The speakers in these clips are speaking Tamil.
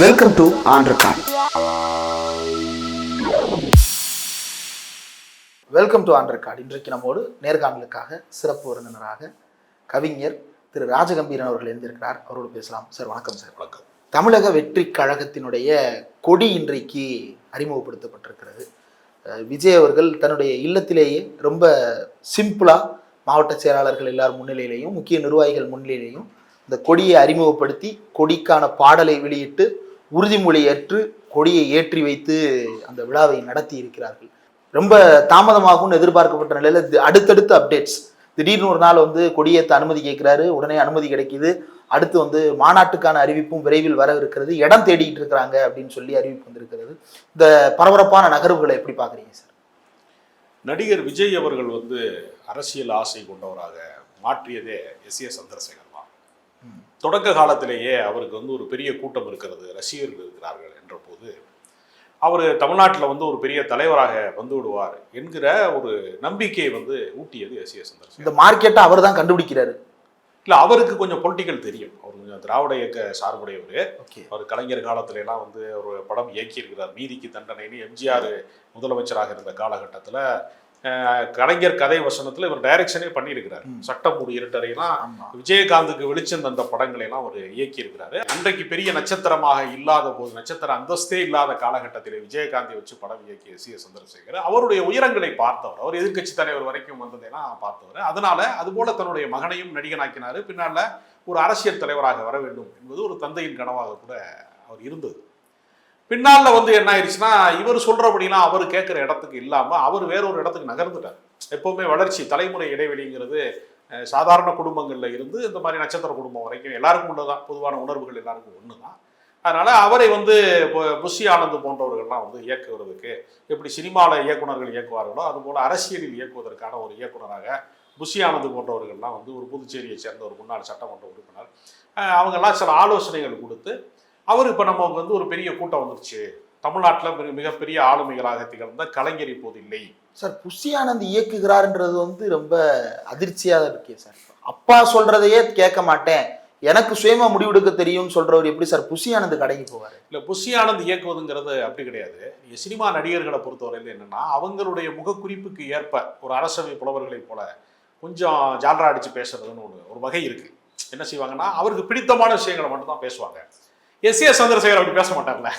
வெல்கம் டு ஆண்ட்ரகான் வெல்கம் டு ஆண்ட்ரகார்டு இன்றைக்கு நம்மோடு நேர்காணலுக்காக சிறப்பு விருந்தினராக கவிஞர் திரு ராஜகம்பீரன் அவர்கள் எழுந்திருக்கிறார். அவரோடு பேசலாம். சார் வணக்கம் சார். வணக்கம். தமிழக வெற்றி கழகத்தினுடைய கொடி இன்றைக்கு அறிமுகப்படுத்தப்பட்டிருக்கிறது. விஜய் அவர்கள் தன்னுடைய இல்லத்திலேயே ரொம்ப சிம்பிளாக மாவட்ட செயலாளர்கள் எல்லார் முன்னிலையிலையும் முக்கிய நிர்வாகிகள் முன்னிலையிலையும் இந்த கொடியை அறிமுகப்படுத்தி கொடிக்கான பாடலை வெளியிட்டு உறுதிமொழி ஏற்று கொடியை ஏற்றி வைத்து அந்த விழாவை நடத்தி இருக்கிறார்கள். ரொம்ப தாமதமாகும்னு எதிர்பார்க்கப்பட்ட நிலையில் தி- அடுத்தடுத்த அப்டேட்ஸ் திடீர்னு ஒரு நாள் வந்து கொடியேற்ற அனுமதி கேட்கிறாரு உடனே அனுமதி கிடைக்குது. அடுத்து வந்து மாநாட்டுக்கான அறிவிப்பும் விரைவில் வர இருக்கிறது. இடம் தேடிட்டு இருக்கிறாங்க அப்படின்னு சொல்லி அறிவிப்பு வந்திருக்கிறது. இந்த பரபரப்பான நகர்வுகளை எப்படி பார்க்குறீங்க சார்? நடிகர் விஜய் அவர்கள் வந்து அரசியல் ஆசை கொண்டவராக மாற்றியதே எஸ் ஏ சந்திரசேகர் தொடக்க காலத்திலேயே அவருக்கு வந்து ஒரு பெரிய கூட்டம் இருக்கிறது ரசிகர்கள் இருக்கிறார்கள் என்ற போது அவர் தமிழ்நாட்டில் வந்து ஒரு பெரிய தலைவராக வந்து விடுவார் என்கிற ஒரு நம்பிக்கையை வந்து ஊட்டியது எஸ் ஏ சந்திரசேகர் இந்த மார்க்கெட்டை அவர் தான் கண்டுபிடிக்கிறாரு. இல்லை அவருக்கு கொஞ்சம் பொலிட்டிக்கல் தெரியும். அவர் கொஞ்சம் திராவிட இயக்க சார்புடையவர். அவர் கலைஞர் காலத்துல எல்லாம் வந்து ஒரு படம் இயக்கியிருக்கிறார். நீதிக்கு தண்டனைன்னு எம்ஜிஆர் முதலமைச்சராக இருந்த காலகட்டத்தில் கலைஞர் கதை வசனத்தில் இவர் டைரக்ஷனே பண்ணியிருக்கிறார். சட்டமூடி இருட்டறையெல்லாம் ஆமா. விஜயகாந்துக்கு வெளிச்சம் தந்த படங்களை எல்லாம் அவர் இயக்கியிருக்கிறாரு. அன்றைக்கு பெரிய நட்சத்திரமாக இல்லாத போது நட்சத்திர அந்தஸ்தே இல்லாத காலகட்டத்தில் விஜயகாந்தை வச்சு படம் இயக்கிய சி. எஸ். சந்திரசேகர் அவருடைய உயரங்களை பார்த்தவர் அவர் எதிர்க்கட்சி தலைவர் வரைக்கும் வந்ததையெல்லாம் பார்த்தவர். அதனால அதுபோல தன்னுடைய மகனையும் நடிகனாக்கினாரு. பின்னால ஒரு அரசியல் தலைவராக வர வேண்டும் என்பது ஒரு தந்தையின் கனவாக கூட அவர் இருந்தது. பின்னால் வந்து என்ன ஆயிடுச்சுன்னா இவர் சொல்றபடிலாம் அவர் கேட்குற இடத்துக்கு இல்லாமல் அவர் வேற ஒரு இடத்துக்கு நகர்ந்துட்டார். எப்போவுமே வளர்ச்சி தலைமுறை இடைவெளிங்கிறது சாதாரண குடும்பங்களில் இருந்து இந்த மாதிரி நட்சத்திர குடும்பம் வரைக்கும் எல்லாருக்கும் உள்ளதான் பொதுவான உணர்வுகள் எல்லாருக்கும் ஒன்று தான் அதனால் அவரை வந்து இப்போ புஷி ஆனந்த் போன்றவர்கள்லாம் வந்து இயக்குவதற்கு எப்படி சினிமாவில் இயக்குனர்கள் இயக்குவார்களோ அதுபோல் அரசியலில் இயக்குவதற்கான ஒரு இயக்குனராக புஷி ஆனந்த் போன்றவர்கள்லாம் வந்து ஒரு புதுச்சேரியை சேர்ந்த ஒரு முன்னாள் சட்டமன்ற உறுப்பினர். அவங்கெல்லாம் சில ஆலோசனைகள் கொடுத்து அவர் இப்போ நமக்கு வந்து ஒரு பெரிய கூட்டம் வந்துருச்சு. தமிழ்நாட்டில் மிக மிகப்பெரிய ஆளுமைகளாக திகழ்ந்த கலைஞர் இப்போது இல்லை. சார் புஷி ஆனந்த் இயக்குகிறாருன்றது வந்து ரொம்ப அதிர்ச்சியாக இருக்கே சார். அப்பா சொல்றதையே கேட்க மாட்டேன். எனக்கு சுயமா முடிவெடுக்க தெரியும்னு சொல்றவர் எப்படி சார் புஷி ஆனந்த் கடைக்கு போவாரு? இல்லை புஷி ஆனந்த் இயக்குவதுங்கிறது அப்படி கிடையாது. நீங்க சினிமா நடிகர்களை பொறுத்தவரையில் என்னன்னா அவங்களுடைய முகக்குறிப்புக்கு ஏற்ப ஒரு அரசவை புலவர்களைப் போல கொஞ்சம் ஜால்ரா அடிச்சு பேசுறதுன்னு ஒன்று ஒரு வகை இருக்கு. என்ன செய்வாங்கன்னா அவருக்கு பிடித்தமான விஷயங்களை மட்டும் தான் பேசுவாங்க. எஸ் ஏ சந்திரசேகர் அப்படி பேச மாட்டார்ல.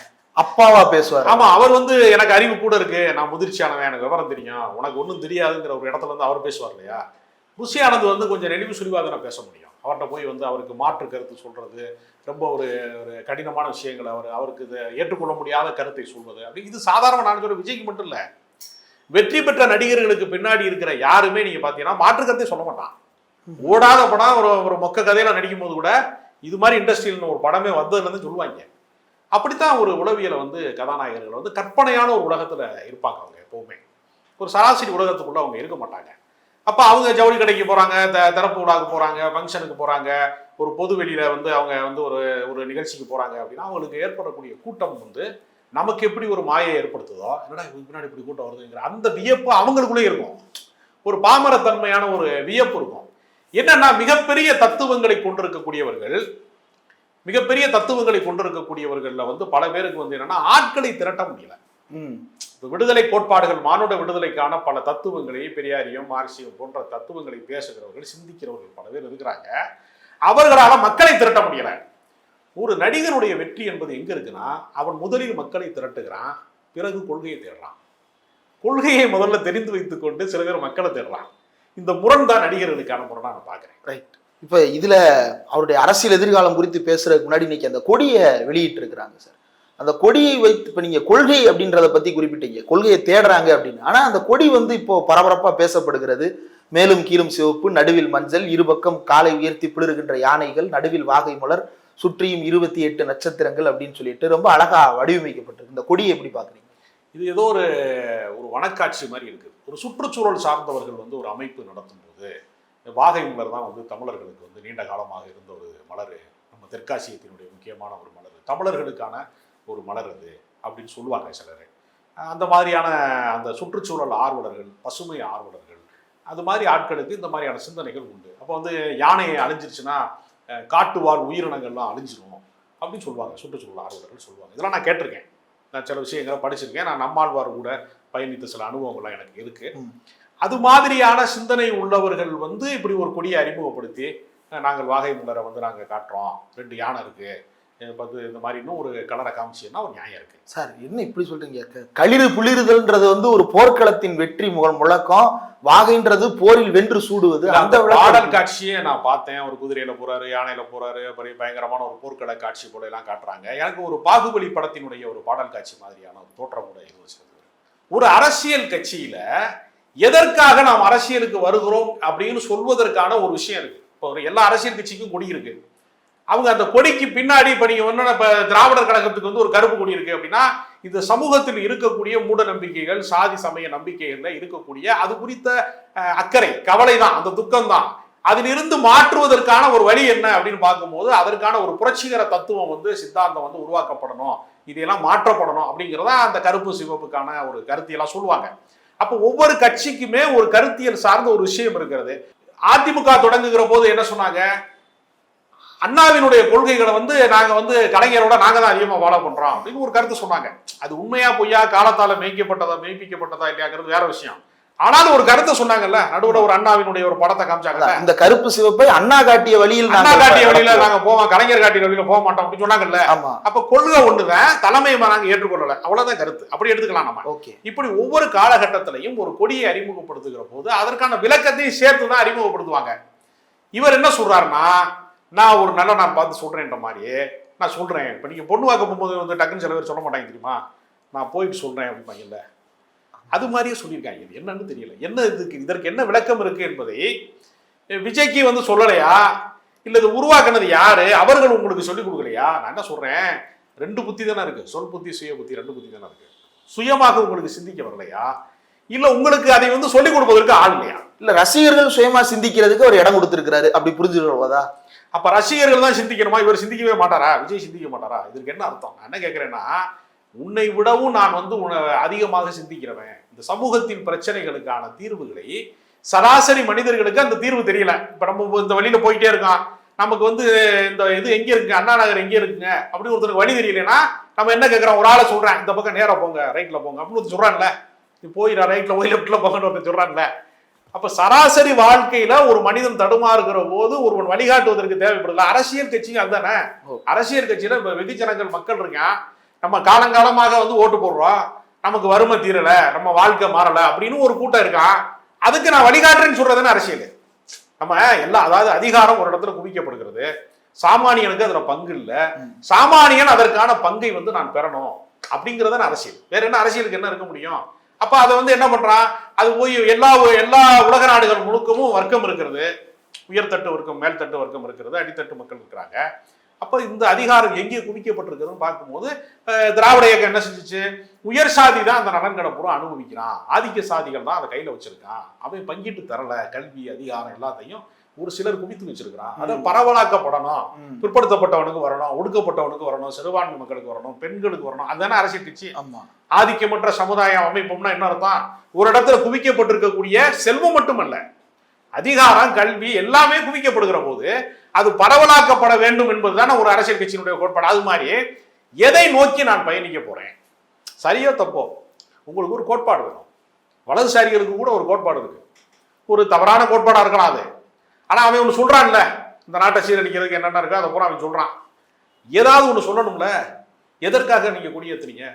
அப்பாவா பேசுவார். ஆமா அவர் வந்து எனக்கு அறிவு கூட இருக்கு. நான் முதிர்ச்சியானவன் எனக்கு விவரம் தெரியும். உனக்கு ஒன்றும் தெரியாதுங்கிற ஒரு இடத்துல இருந்து அவர் பேசுவார் இல்லையா? ஆனந்த் வந்து கொஞ்சம் நெளிவு சுழிவாக தானே பேச முடியும். அவர்கிட்ட போய் வந்து அவருக்கு மாற்று கருத்து சொல்றது ரொம்ப ஒரு ஒரு கடினமான விஷயங்களை அவர் அவருக்கு இதை ஏற்றுக்கொள்ள முடியாத கருத்தை சொல்வது. அப்படி இது சாதாரண நான் சொல்ற விஜய்க்கு மட்டும் இல்லை. வெற்றி பெற்ற நடிகர்களுக்கு பின்னாடி இருக்கிற யாருமே நீங்க பார்த்தீங்கன்னா மாற்று கருத்தை சொல்ல மாட்டான். ஓடாத படம் ஒரு ஒரு மொக்க கதையில நடிக்கும் போது கூட இது மாதிரி இண்டஸ்ட்ரியல்னு ஒரு படமே வந்ததுலேருந்து சொல்லுவாங்க. அப்படித்தான் ஒரு உளவியலை வந்து கதாநாயகர்கள் வந்து கற்பனையான ஒரு உலகத்தில் இருப்பாங்க அவங்க எப்போவுமே. ஒரு சராசரி உலகத்துக்குள்ளே அவங்க இருக்க மாட்டாங்க. அப்போ அவங்க ஜவுளி கடைக்கு போகிறாங்க த திறப்பு விழாக்கு போகிறாங்க ஃபங்க்ஷனுக்கு போகிறாங்க ஒரு பொது வெளியில் வந்து அவங்க வந்து ஒரு ஒரு நிகழ்ச்சிக்கு போகிறாங்க அப்படின்னா அவங்களுக்கு ஏற்படக்கூடிய கூட்டம் வந்து நமக்கு எப்படி ஒரு மாயை ஏற்படுத்துதோ என்னடா இதுக்கு பின்னாடி இப்படி கூட்டம் வருதுங்கிற அந்த வியப்பு அவங்களுக்குள்ளே இருக்கும். ஒரு பாமரத்தன்மையான ஒரு வியப்பு இருக்கும். என்னன்னா மிகப்பெரிய தத்துவங்களை கொண்டிருக்கக்கூடியவர்கள் மிகப்பெரிய தத்துவங்களை கொண்டிருக்கக்கூடியவர்கள்ல வந்து பல பேருக்கு வந்து என்னன்னா ஆட்களை திரட்ட முடியல. விடுதலை கோட்பாடுகள் மானுட விடுதலைக்கான பல தத்துவங்களை பெரியாரியம் மார்க்சியம் போன்ற தத்துவங்களை பேசுகிறவர்கள் சிந்திக்கிறவர்கள் பல பேர் இருக்கிறாங்க. அவர்களால மக்களை திரட்ட முடியல. ஒரு நடிகனுடைய வெற்றி என்பது எங்க இருக்குன்னா அவன் முதலில் மக்களை திரட்டுகிறான் பிறகு கொள்கையை தேடுறான். கொள்கையை முதல்ல தெரிந்து வைத்துக் கொண்டு சில பேர் மக்களை தேடுறான். இந்த முரண் தான் நடிகர்களுக்கான முரணா நான் பார்க்கிறேன். ரைட் இப்போ இதுல அவருடைய அரசியல் எதிர்காலம் குறித்து பேசுறதுக்கு முன்னாடி இன்னைக்கு அந்த கொடியை வெளியிட்டு இருக்கிறாங்க சார். அந்த கொடியை வைத்து இப்போ நீங்க கொள்கை அப்படின்றத பத்தி குறிப்பிட்டீங்க. கொள்கையை தேடுறாங்க அப்படின்னு. ஆனா அந்த கொடி வந்து இப்போ பரபரப்பா பேசப்படுகிறது. மேலும் கீழும் சிவப்பு நடுவில் மஞ்சள் இருபக்கம் காலை உயர்த்தி பிளிருகின்ற யானைகள் நடுவில் வாகை மலர் சுற்றியும் இருபத்தி எட்டு நட்சத்திரங்கள் அப்படின்னு சொல்லிட்டு ரொம்ப அழகா வடிவமைக்கப்பட்டிருக்கு. இந்த கொடியை எப்படி பாக்குறீங்க இது ஏதோ ஒரு ஒரு வனக்காட்சி மாதிரி இருக்குது. ஒரு சுற்றுச்சூழல் சார்ந்தவர்கள் வந்து ஒரு அமைப்பு நடத்தும்போது வாகை மலர் தான் வந்து தமிழர்களுக்கு வந்து நீண்ட காலமாக இருந்த ஒரு மலர். நம்ம தெற்காசியத்தினுடைய முக்கியமான ஒரு மலர். தமிழர்களுக்கான ஒரு மலர் அது அப்படின்னு சொல்லுவாங்க சிலர். அந்த மாதிரியான அந்த சுற்றுச்சூழல் ஆர்வலர்கள் பசுமை ஆர்வலர்கள் அது மாதிரி ஆட்களுக்கு இந்த மாதிரியான சிந்தனைகள் உண்டு. அப்போ வந்து யானையை அழிஞ்சிருச்சுன்னா அஹ், காட்டுவாழ் உயிரினங்கள்லாம் அழிஞ்சிரும் அப்படின்னு சொல்லுவாங்க சுற்றுச்சூழல் ஆர்வலர்கள் சொல்லுவாங்க. இதெல்லாம் நான் கேட்டிருக்கேன். நான் சில விஷயங்களை படிச்சிருக்கேன். நான் நம்மாழ்வார் கூட பயணித்த சில அனுபவங்கள்லாம் எனக்கு இருக்கு. ம். அது மாதிரியான சிந்தனை உள்ளவர்கள் வந்து இப்படி ஒரு கொடியை அறிமுகப்படுத்தி நாங்கள் வாகை முன்னரை வந்து நாங்கள் காட்டுறோம். ரெண்டு யானை இருக்கு. பத்து இந்த மாதிரி இன்னும் ஒரு கலரை காமிச்சீங்கன்னா ஒரு நியாயம் இருக்கு. சார் என்ன இப்படி சொல்றீங்க? களிறு புளிறுதல்ன்றது வந்து ஒரு போர்க்களத்தின் வெற்றி முக முழக்கம். வாகைன்றது போரில் வென்று சூடுவது. அந்த பாடல் காட்சியே நான் பார்த்தேன். ஒரு குதிரையில போறாரு யானையில போறாரு பெரிய பயங்கரமான ஒரு போர்க்கள காட்சி போல எல்லாம் காட்டுறாங்க. எனக்கு ஒரு பாகுபலி படத்தினுடைய ஒரு பாடல் காட்சி மாதிரியான ஒரு தோற்றம் கூட இருந்துச்சு ஒரு அரசியல் கட்சியில எதற்காக நாம் அரசியலுக்கு வருகிறோம் அப்படின்னு சொல்வதற்கான ஒரு விஷயம் இருக்கு. இப்போ ஒரு எல்லா அரசியல் கட்சிக்கும் கொடி இருக்கு. அவங்க அந்த கொடிக்கு பின்னாடி இப்ப நீங்க ஒன்னு இப்ப திராவிடர் கழகத்துக்கு வந்து ஒரு கருப்பு கொடி இருக்கு அப்படின்னா இந்த சமூகத்தில் இருக்கக்கூடிய மூட நம்பிக்கைகள் சாதி சமய நம்பிக்கைகள்ல இருக்கக்கூடிய அது குறித்த அக்கறை கவலை தான் அந்த துக்கம் தான் அதிலிருந்து மாற்றுவதற்கான ஒரு வழி என்ன அப்படின்னு பார்க்கும்போது அதற்கான ஒரு புரட்சிகர தத்துவம் வந்து சித்தாந்தம் வந்து உருவாக்கப்படணும். இதையெல்லாம் மாற்றப்படணும் அப்படிங்கிறதா அந்த கருப்பு சிவப்புக்கான ஒரு கருத்தியெல்லாம் சொல்லுவாங்க. அப்போ ஒவ்வொரு கட்சிக்குமே ஒரு கருத்தியல் சார்ந்த ஒரு விஷயம் இருக்கிறது. அதிமுக தொடங்குகிற போது என்ன சொன்னாங்க? அண்ணாவினுடைய கொள்கைகளை வந்து நாங்க வந்து கலைஞரோட நாங்க தான் அதிகமா ஃபாலோ பண்றோம் அப்படின்னு ஒரு கருத்து சொன்னாங்க. அது உண்மையா பொய்யா காலத்தால மெய்க்கப்பட்டதா மெய்ப்பிக்கப்பட்டதா இல்லையாங்கிறது வேற விஷயம். ஆனாலும் ஒரு கருத்தை சொன்னாங்கல்ல நடுவுல ஒரு அண்ணாவினுடைய ஒரு படத்தை காமிச்சாங்கல்ல. இந்த கருப்பு சிவப்பை அண்ணா காட்டிய வழியில் அண்ணா நாங்கள் காட்டிய வழியில. நாங்க போவோம் கலைஞர் காட்டிய வழியில போக மாட்டோம் அப்படின்னு சொன்னாங்கல்ல. அப்ப கொள்கை ஒண்ணுதான் தலைமையை நாங்க ஏற்றுக்கொள்ளல. அவ்வளவுதான் கருத்து. அப்படி எடுத்துக்கலாம் நம்ம. ஓகே. இப்படி ஒவ்வொரு காலகட்டத்திலையும் ஒரு கொடியை அறிமுகப்படுத்துகிற போது அதற்கான விளக்கத்தையும் சேர்த்து தான் அறிமுகப்படுத்துவாங்க. இவர் என்ன சொல்றாருன்னா நான் ஒரு நல்ல நான் பார்த்து சொல்கிறேன்ற மாதிரியே நான் சொல்கிறேன் இப்போ நீங்கள் பொண்ணு பார்க்க போகும்போது வந்து டக்குன்னு சில பேர் சொல்ல மாட்டாங்க தெரியுமா? நான் போயிட்டு சொல்றேன் அப்படிம்பாங்கல்ல அது மாதிரியே சொல்லியிருக்காங்க. இது என்னன்னு தெரியல. என்ன இதுக்கு? இதற்கு என்ன விளக்கம் இருக்குது என்பதை விஜய்க்கு வந்து சொல்லலையா? இல்லை இது உருவாக்குனது யார்? அவர்கள் உங்களுக்கு சொல்லிக் கொடுக்கலையா? நான் என்ன சொல்கிறேன் ரெண்டு புத்தி தானே இருக்குது சொல் புத்தி சுய புத்தி ரெண்டு புத்தி தானே இருக்குது சுயமாக உங்களுக்கு சிந்திக்க வரலையா? இல்ல உங்களுக்கு அதை வந்து சொல்லிக் கொடுப்பதற்கு ஆள் இல்லையா? இல்ல ரசிகர்கள் சுயமா சிந்திக்கிறதுக்கு ஒரு இடம் கொடுத்திருக்கிறாரு. அப்படி புரிஞ்சுக்கிறதா அப்ப ரசிகர்கள் தான் சிந்திக்கணுமா? இவர் சிந்திக்கவே மாட்டாரா? விஜய் சிந்திக்க மாட்டாரா? இதற்கு என்ன அர்த்தம்? நான் என்ன கேட்கிறேன்னா உன்னை விடவும் நான் வந்து உன்னை அதிகமாக சிந்திக்கிறவன். இந்த சமூகத்தின் பிரச்சனைகளுக்கான தீர்வுகளை சராசரி மனிதர்களுக்கு அந்த தீர்வு தெரியல. இப்ப நம்ம இந்த வழியில போயிட்டே இருக்கோம் நமக்கு வந்து இந்த இது எங்க இருக்கு? அண்ணா நகர் எங்க இருக்குங்க? அப்படின்னு ஒருத்தருக்கு வழி தெரியலனா நம்ம என்ன கேட்குறோம் ஒரு ஆளை சொல்றேன். இந்த பக்கம் நேராக போங்க ரைட்ல போங்க அப்படின்னு ஒருத்தர் சொல்றான்ல. நீ போய் ரைட்ல போய் லெஃப்ட்ல போங்கன்னு ஒருத்தர் சொல்றான்ல. அப்ப சராசரி வாழ்க்கையில ஒரு மனிதன் தடுமாறுகிற போது ஒருவன் வழிகாட்டுவதற்கு தேவைப்படல அரசியல் கட்சியும் அதுதானே. அரசியல் கட்சியில வெகுஜனங்கள் மக்கள் இருக்கான் நம்ம காலங்காலமாக வந்து ஓட்டு போடுறோம். நமக்கு வறுமை தீரல நம்ம வாழ்க்கை மாறல அப்படின்னு ஒரு கூட்டம் இருக்கான். அதுக்கு நான் வழிகாட்டுறேன்னு சொல்றதுன்னு அரசியல். நம்ம எல்லாம் அதாவது அதிகாரம் ஒரு இடத்துல குவிக்கப்படுகிறது. சாமானியனுக்கு அதுல பங்கு இல்ல. சாமானியன் அதற்கான பங்கை வந்து நான் பெறணும் அப்படிங்கறத அரசியல். வேற என்ன அரசியலுக்கு என்ன இருக்க முடியும்? அப்ப அதை வந்து என்ன பண்றான்? அது போய் எல்லா எல்லா உலக நாடுகள் முழுக்கமும் வர்க்கம் இருக்கிறது. உயர்தட்டு வர்க்கம் மேல்தட்டு வர்க்கம் இருக்கிறது அடித்தட்டு மக்கள் இருக்கிறாங்க. அப்ப இந்த அதிகாரம் எங்கே குவிக்கப்பட்டிருக்கிறதுன்னு பார்க்கும்போது திராவிட இயக்கம் என்ன செஞ்சுச்சு? உயர் சாதி தான் அந்த நலன்களை பூரா அனுபவிக்கிறான். ஆதிக்க சாதிகள் தான் அதை கையில வச்சிருக்கான். அவன் பங்கிட்டு தரல. கல்வி அதிகாரம் எல்லாத்தையும் ஒரு சிலர் குவித்து வச்சிருக்கிறான் அதை. பரவலாக்கப்படணும். பிற்படுத்தப்பட்டவனுக்கு வரணும் ஒடுக்கப்பட்டவனுக்கு வரணும் சிறுபான்மை மக்களுக்கு வரணும் பெண்களுக்கு வரணும் அதுதானே அரசியல் கட்சி. ஆமா. ஆதிக்கமற்ற சமுதாயம் அமைப்போம்னா என்ன அர்த்தம்? ஒரு இடத்துல குவிக்கப்பட்டிருக்கக்கூடிய செல்வம் மட்டுமல்ல. அதிகாரம் கல்வி எல்லாமே குவிக்கப்படுகிற போது அது பரவலாக்கப்பட வேண்டும் என்பதுதானே ஒரு அரசியல் கட்சியினுடைய கோட்பாடு. அது மாதிரி எதை நோக்கி நான் பயணிக்க போறேன்? சரியோ தப்போ? உங்களுக்கு ஒரு கோட்பாடு வேணும். வலதுசாரிகளுக்கு கூட ஒரு கோட்பாடு இருக்கு. ஒரு தவறான கோட்பாடா இருக்கலாம் அது. ஆனால் அவன் ஒன்று சொல்கிறான்ல இந்த நாட்டை சீரழிக்கிறதுக்கு என்னென்ன இருக்கோ அதை பூரா அவன் சொல்கிறான் ஏதாவது ஒன்று சொல்லணும்ல எதற்காக நீங்கள் கொடியேற்றுறீங்க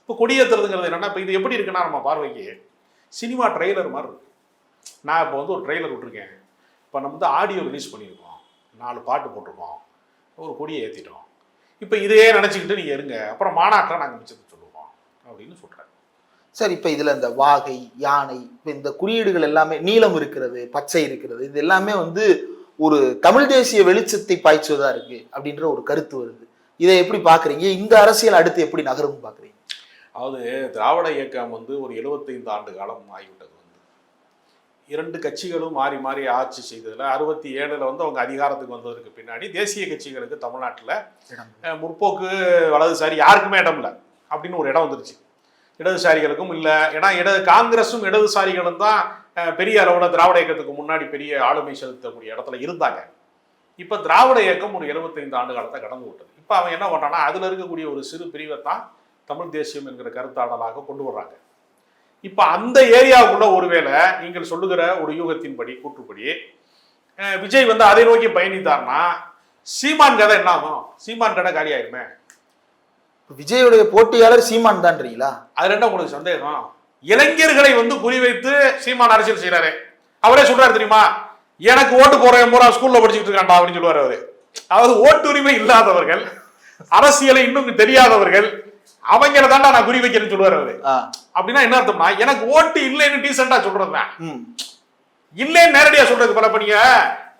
இப்போ கொடியேற்றுறதுங்கிறது என்னென்னா இப்போ இது எப்படி இருக்குன்னா நம்ம பார்வைக்கு சினிமா ட்ரெய்லர் மாதிரி இருக்கு. நான் இப்போ வந்து ஒரு ட்ரெய்லர் விட்டுருக்கேன். இப்போ நம்ம வந்து ஆடியோ ரிலீஸ் பண்ணியிருக்கோம். நாலு பாட்டு போட்டிருக்கோம். ஒரு கொடியை ஏற்றிட்டோம் இப்போ இதையே நினச்சிக்கிட்டு நீங்கள் இருங்க. அப்புறம் மாநாட்டில் நாங்கள் மிச்சத்தை சொல்லுவோம். அப்படின்னு சொல்கிறேன் சார் இப்ப இதுல இந்த வாகை யானை இப்ப இந்த குறியீடுகள் எல்லாமே நீலம் இருக்கிறது பச்சை இருக்கிறது இது எல்லாமே வந்து ஒரு தமிழ் தேசிய வெளிச்சத்தை பாய்ச்சுவதா இருக்கு அப்படின்ற ஒரு கருத்து வருது. இதை எப்படி பாக்குறீங்க? இந்த அரசியல் அடுத்து எப்படி நகரும் பாக்குறீங்க? அதாவது திராவிட இயக்கம் வந்து ஒரு 75 ஆண்டு காலம் ஆகிவிட்டது வந்து. இரண்டு கட்சிகளும் மாறி மாறி ஆட்சி செய்ததில் அறுபத்தி ஏழில் வந்து அவங்க அதிகாரத்துக்கு வந்ததற்கு பின்னாடி தேசிய கட்சிகளுக்கு தமிழ்நாட்டில் முற்போக்கு வலதுசாரி யாருக்குமே இடம் இல்லை அப்படின்னு ஒரு இடம் வந்துருச்சு. இடதுசாரிகளுக்கும் இல்லை. ஏன்னா இட காங்கிரஸும் இடதுசாரிகளும் தான் பெரிய அளவில் திராவிட இயக்கத்துக்கு முன்னாடி பெரிய ஆளுமை செலுத்தக்கூடிய இடத்துல இருந்தாங்க. இப்போ திராவிட இயக்கம் ஒரு 75 ஆண்டு காலத்தை கடந்து விட்டது. இப்போ அவன் என்ன பண்றான்னா அதில் இருக்கக்கூடிய ஒரு சிறு பிரிவை தான் தமிழ் தேசியம் என்கிற கருத்தாடலாக கொண்டு வர்றாங்க. இப்போ அந்த ஏரியாவுக்குள்ள ஒருவேளை நீங்கள் சொல்லுகிற ஒரு யூகத்தின்படி கூற்றுப்படி விஜய் வந்து அதை நோக்கி பயணித்தார்னா சீமான் கதை என்ன ஆகும்? சீமான் கடை காலி ஆயிருமே விஜயுடைய போட்டியாளர் சீமான் தான்றீங்களா? அதுல என்ன உங்களுக்கு சந்தேகம். இளைஞர்களை வந்து குறிவைத்து சீமான் அரசியல் செய்யறாரு அவரே சொல்றாரு தெரியுமா? எனக்கு ஓட்டு போறேன் பூரா ஸ்கூல்ல படிச்சுட்டு இருக்காண்டா அப்படின்னு சொல்லுவாரு அவரு. அதாவது ஓட்டுரிமை இல்லாதவர்கள் அரசியலை இன்னும் தெரியாதவர்கள் அவங்கள தாண்டா நான் குறி வைக்கிறேன்னு சொல்லுவாரு அவரு. அப்படின்னா என்ன அர்த்தம்னா எனக்கு ஓட்டு இல்லைன்னு டீசெண்டா சொல்றதுதான். ம், இல்லைன்னு நேரடியா சொல்றது பல நீங்க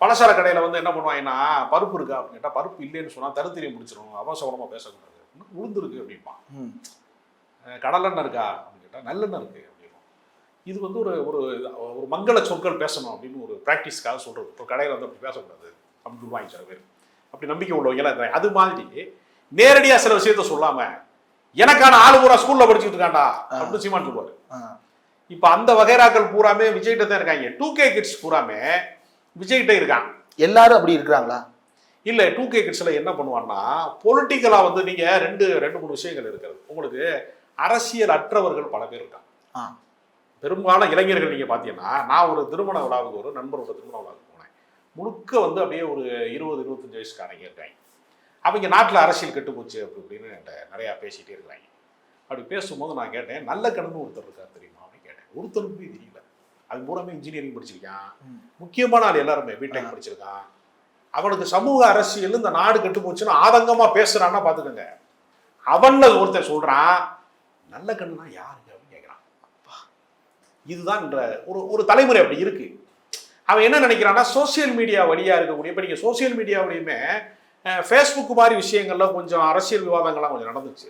பலசார கடையில வந்து என்ன பண்ணுவாங்கன்னா பருப்பு இருக்கா அப்படின்னு கேட்டா பருப்பு இல்லைன்னு சொன்னா தருத்திரியம் முடிச்சிடும் அவசரமா பேசக்கூடாது உளுந்து இருக்கு அப்படிம்பான் கடலெண்ணெய் இருக்கா அப்படின்னு கேட்டால் நல்லெண்ணெய் இருக்கு அப்படின்னு இது வந்து ஒரு ஒரு ஒரு மங்கள சொற்கள் பேசணும் அப்படின்னு ஒரு ப்ராக்டிஸ்க்காக சொல்றது. ஒரு கடையில் வந்து அப்படி பேசக்கூடாது. அப்படின்னு சொல்லுவாங்க சில பேர். அப்படி நம்பிக்கை உள்ளவங்க அது மாதிரி நேரடியாக சில விஷயத்த சொல்லாம எனக்கான ஆளு பூரா ஸ்கூல்ல படிச்சுட்டு இருக்காண்டா அப்படின்னு சீமான் சொல்லுவாரு. இப்போ அந்த வகைராக்கள் பூராமே விஜய்கிட்ட தான் இருக்காங்க. டூ கே கிட்ஸ் பூராமே விஜய்கிட்ட இருக்கான் எல்லாரும் அப்படி இருக்கிறாங்களா? இல்ல டூ கே கிட்ஸ்ல என்ன பண்ணுவான்னா பொலிட்டிக்கலா வந்து நீங்க ரெண்டு ரெண்டு மூணு விஷயங்கள் இருக்கிறது உங்களுக்கு அரசியல் அற்றவர்கள் பல பேர் இருக்காங்க. பெரும்பாலும் இளைஞர்கள் நீங்க பாத்தீங்கன்னா நான் ஒரு திருமண விழாவுக்கு ஒரு நண்பரோட திருமண விழாவுக்கு போனேன். முழுக்க வந்து அப்படியே ஒரு இருபது இருபத்தஞ்சு வயசுக்காரங்க இருக்காங்க. அவங்க நாட்டுல அரசியல் கெட்டு போச்சு அப்படி இப்படின்னு என்கிட்ட நிறைய பேசிட்டே இருக்கிறாங்க அப்படி பேசும்போது நான் கேட்டேன் நல்ல கண்ணு ஒருத்தர் இருக்கார் தெரியுமா அப்படின்னு கேட்டேன். ஒருத்தருக்குமே தெரியல. அது பூராமே இன்ஜினியரிங் படிச்சிருக்கான். முக்கியமான ஆள் எல்லாருமே பிடெக் படிச்சிருக்கான். அவனுக்கு சமூக அரசியல் இந்த நாடு கெட்டு போச்சுன்னு ஆதங்கமா பேசுறான்னா பாத்துக்கோங்க. அவன்ல ஒருத்தர் சொல்றான் நல்ல கண்ணுனா யாருங்க அப்படின்னு கேட்குறான் அப்பா, இதுதான் ஒரு ஒரு தலைமுறை அப்படி இருக்கு. அவன் என்ன நினைக்கிறான்னா சோஷியல் மீடியா வழியா இருக்கக்கூடிய இப்போ நீங்கள் சோஷியல் மீடியாவிலையுமே ஃபேஸ்புக் மாதிரி விஷயங்கள்ல கொஞ்சம் அரசியல் விவாதங்கள்லாம் கொஞ்சம் நடந்துச்சு.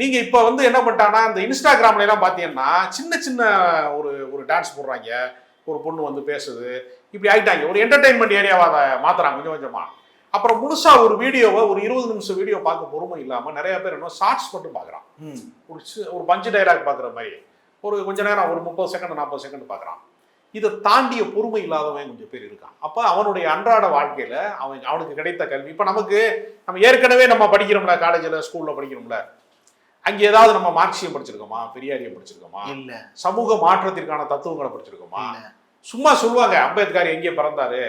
நீங்க இப்போ வந்து என்ன பண்ணிட்டான்னா இந்த இன்ஸ்டாகிராம்ல எல்லாம் பார்த்தீங்கன்னா சின்ன சின்ன ஒரு ஒரு டான்ஸ் போடுறாங்க. ஒரு பொண்ணு வந்து பேசுது. இப்படி ஆயிட்டாங்க. ஒரு என்டர்டைன்மெண்ட் ஏரியாவை அதை மாத்துறாங்க கொஞ்சம் கொஞ்சமா. அப்புறம் முழுசா ஒரு வீடியோவை ஒரு இருபது நிமிஷம் வீடியோ பார்க்க பொறுமை இல்லாம நிறைய பேர் என்ன ஷார்ட்ஸ் மட்டும் பார்க்குறான். ஒரு ஒரு பஞ்சு டைலாக் பார்க்குற மாதிரி. ஒரு கொஞ்ச நேரம் ஒரு முப்பது செகண்ட் நாற்பது செகண்ட் பார்க்குறான். இதை தாண்டிய பொறுமை இல்லாதவன் கொஞ்சம் பேர் இருக்கான். அப்போ அவனுடைய அன்றாட வாழ்க்கையில அவன் அவனுக்கு கிடைத்த கல்வி. இப்போ நமக்கு நம்ம ஏற்கனவே நம்ம படிக்கிறோம்ல காலேஜில் ஸ்கூலில் படிக்கிறோம்ல. அங்கே ஏதாவது நம்ம மார்க்சியம் படிச்சிருக்கோமா பெரியாரியம் படிச்சிருக்கோமா? இல்ல. சமூக மாற்றத்திற்கான தத்துவங்களை படிச்சிருக்கோமா? சும்மா சொல்லுவாங்க அம்பேத்கர் எங்கே பிறந்தாரு?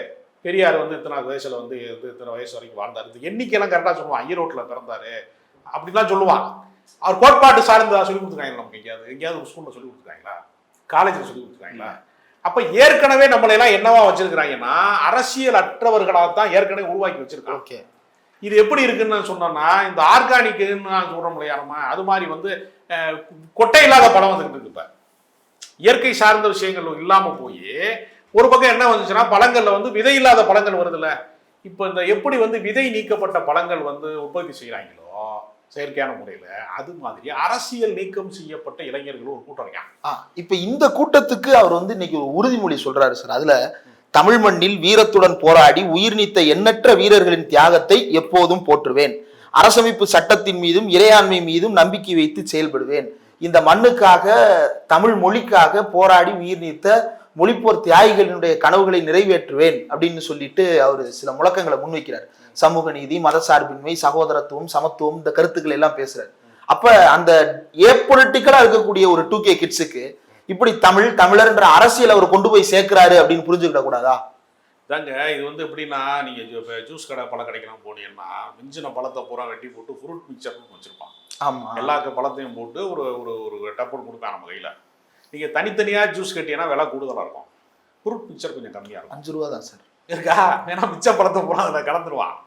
பெரியார் வந்து இத்தனை வயசுல வந்து இது இத்தனை வயசு வரைக்கும் வாழ்ந்தாரு. இந்த எண்ணிக்கையெல்லாம் கரெக்டாக சொல்லுவான் ஈரோட்டில் பிறந்தாரு. அப்படிலாம் சொல்லுவான் அவர் கோட்பாட்டு சார்ந்ததா சொல்லி கொடுத்துருக்காங்க நமக்கு எங்கேயாவது? எங்கேயாவது ஒரு ஸ்கூலில் சொல்லி கொடுத்துருக்காங்களா? காலேஜில் சொல்லி கொடுத்துருக்காங்களா? அப்ப ஏற்கனவே நம்மளை எல்லாம் என்னவா வச்சிருக்கிறாங்கன்னா அரசியல் அற்றவர்களாக தான் ஏற்கனவே உருவாக்கி வச்சிருக்காங்க. ஓகே. இது எப்படி இருக்குன்னு சொன்னோம்னா இந்த ஆர்கானிக்னு நான் சொல்றோம் இல்லையா நம்ம அது மாதிரி வந்து கொட்டை இல்லாத பழம் வந்துகிட்டு இருக்கு இப்ப. இயற்கை சார்ந்த விஷயங்கள் இல்லாமல் போய் ஒரு பக்கம் என்ன வந்துச்சுன்னா பழங்களில் வந்து விதை இல்லாத பழங்கள் வருதுல்ல. இப்போ இந்த எப்படி வந்து விதை நீக்கப்பட்ட பழங்கள் வந்து உற்பத்தி செய்கிறாங்களோ செயற்கையான முறையில் அது மாதிரி அரசியல் நீக்கம் செய்யப்பட்ட இளைஞர்கள் ஒரு கூட்டம் இருக்காங்க. ஆ இப்போ இந்த கூட்டத்துக்கு அவர் வந்து இன்னைக்கு ஒரு உறுதிமொழி சொல்றாரு சார். அதுல தமிழ் மண்ணில் வீரத்துடன் போராடி உயிர் நீத்த எண்ணற்ற வீரர்களின் தியாகத்தை எப்போதும் போற்றுவேன். அரசமைப்பு சட்டத்தின் மீதும் இறையாண்மை மீதும் நம்பிக்கை வைத்து செயல்படுவேன். இந்த மண்ணுக்காக தமிழ் மொழிக்காக போராடி உயிர் நீத்த மொழிப்போர் தியாகிகளினுடைய கனவுகளை நிறைவேற்றுவேன் அப்படின்னு சொல்லிட்டு அவர் சில முழக்கங்களை முன்வைக்கிறார். சமூக நீதி மதசார்பின்மை சகோதரத்துவம் சமத்துவம் இந்த கருத்துக்கள் எல்லாம் பேசுறாரு. அப்ப அந்த ஏபொலிட்டிக்கலா இருக்கக்கூடிய ஒரு டூ கே கிட்ஸுக்கு இப்படி தமிழ் தமிழர்ன்ற அரசியல் அவர் கொண்டு போய் சேர்க்கிறாரு அப்படின்னு புரிஞ்சுக்கிட கூடாதா? தாங்க இது வந்து எப்படின்னா நீங்க இப்ப ஜூஸ் கடை பழம் கிடைக்கலாம் போனீங்கன்னா மிஞ்சின பழத்தை பூரா வெட்டி போட்டு ஃப்ரூட் மிக்சர்னு வச்சிருப்பான் ஆமா. எல்லா பழத்தையும் போட்டு ஒரு ஒரு ஒரு டப்பு கொடுப்பான் நம்ம கையில. நீங்க தனித்தனியா ஜூஸ் கட்டினா விலை கூடுதலா இருக்கும். ஃப்ரூட் மிக்சர் கொஞ்சம் கம்மியா இருக்கும். அஞ்சு ரூபா தான் சார் இருக்கா? ஏன்னா மிச்ச பழத்தை பூரா அதில் கலந்துருவான்